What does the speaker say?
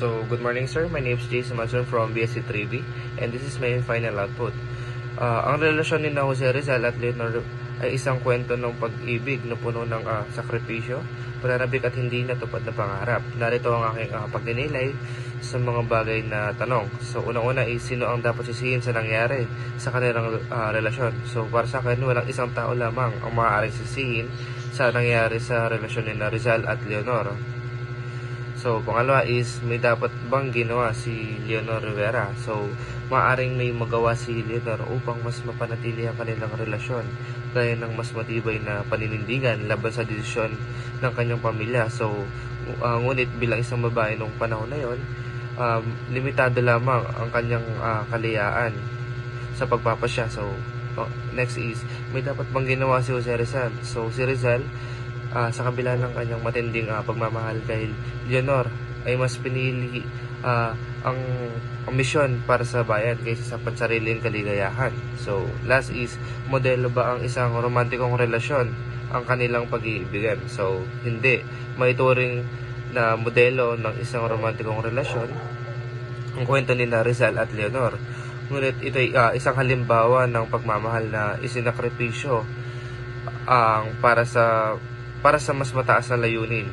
So, good morning sir. My name is Jason Manson from BSC 3B and this is my final output. Ah, ang relasyon ni na Jose Rizal at Leonor ay isang kwento ng pag-ibig na puno ng ah, sakripisyo, pananabik at hindi natupad na pangarap. Narito ang aking uh, pagdinilay sa mga bagay na tanong. So, unang-una is sino ang dapat sisihin sa nangyari sa kanilang ah, relasyon. So, para sa akin, walang isang tao lamang ang maaaring sisihin sa nangyari sa relasyon ni Rizal at Leonor. So, pangalawa is may dapat bang ginawa si Leonor Rivera. So, maaring may magawa si Leonor upang mas mapanatili ang kanilang relasyon gaya ng mas matibay na paninindigan laban sa desisyon ng kanyang pamilya. So, uh, ngunit bilang isang babae nung panahon na yon, um, limitado lamang ang kanyang uh, kalayaan sa pagpapasya. So, oh, next is, may dapat bang ginawa si Jose Rizal? So, si Rizal, ah, sa kabila ng kanyang matinding ah, pagmamahal kay Leonor ay mas pinili ah, ang, ang misyon para sa bayan kaysa sa pansariling kaligayahan. So, last is, modelo ba ang isang romantikong relasyon ang kanilang pag-iibigan? So, hindi. Maituring na modelo ng isang romantikong relasyon ang kwento ni Rizal at Leonor. Ngunit ito ay ah, isang halimbawa ng pagmamahal na isinakripisyo ang para sa para sa mas mataas na layunin